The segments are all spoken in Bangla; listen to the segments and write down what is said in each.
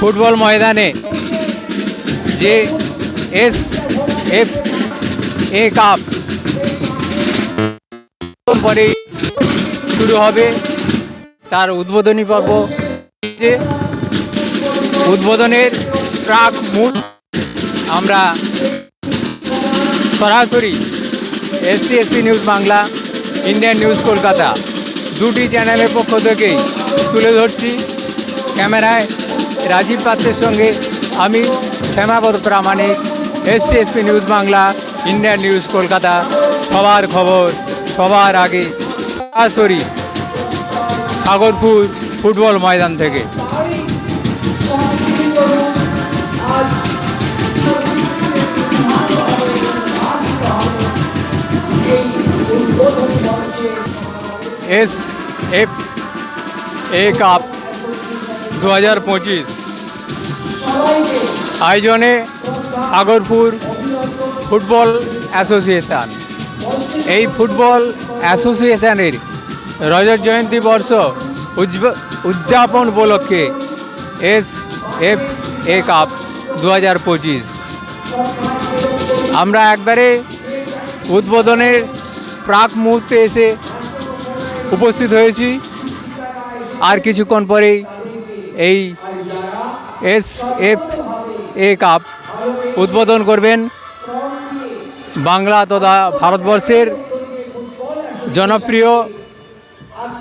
ফুটবল ময়দানে যে এস এফ এ কাপ পরেই শুরু হবে তার উদ্বোধনী পর্ব। যে উদ্বোধনের প্রাক মুড আমরা সরাসরি SP SP news Bangla, Indian news Kolkata দুটি চ্যানেলের পক্ষ থেকেই তুলে ধরছি। ক্যামেরায় রাজীব পাত্রের সঙ্গে আমি Shyamapada Pramanik SP SP news Bangla Indian news Kolkata, সবার খবর, সবার আগে, সরাসরি সাগরপুর ফুটবল ময়দান থেকে। এস এফ এ কাপ দু হাজার পঁচিশ। আয়োজনে সাগরপুর ফুটবল অ্যাসোসিয়েশন। এই ফুটবল অ্যাসোসিয়েশনের রজত জয়ন্তী বর্ষ উদযাপন উপলক্ষে এস এফ এ কাপ দু হাজার পঁচিশ। আমরা একবারে উদ্বোধনের প্রাক মুহূর্তে এসে উপস্থিত হয়েছি। আর কিছুক্ষণ পরেই এই এস এফ এ কাপ উদ্বোধন করবেন বাংলা তথা ভারতবর্ষের জনপ্রিয়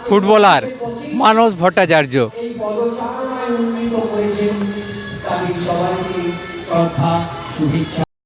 ফুটবলার মানস ভট্টাচার্য।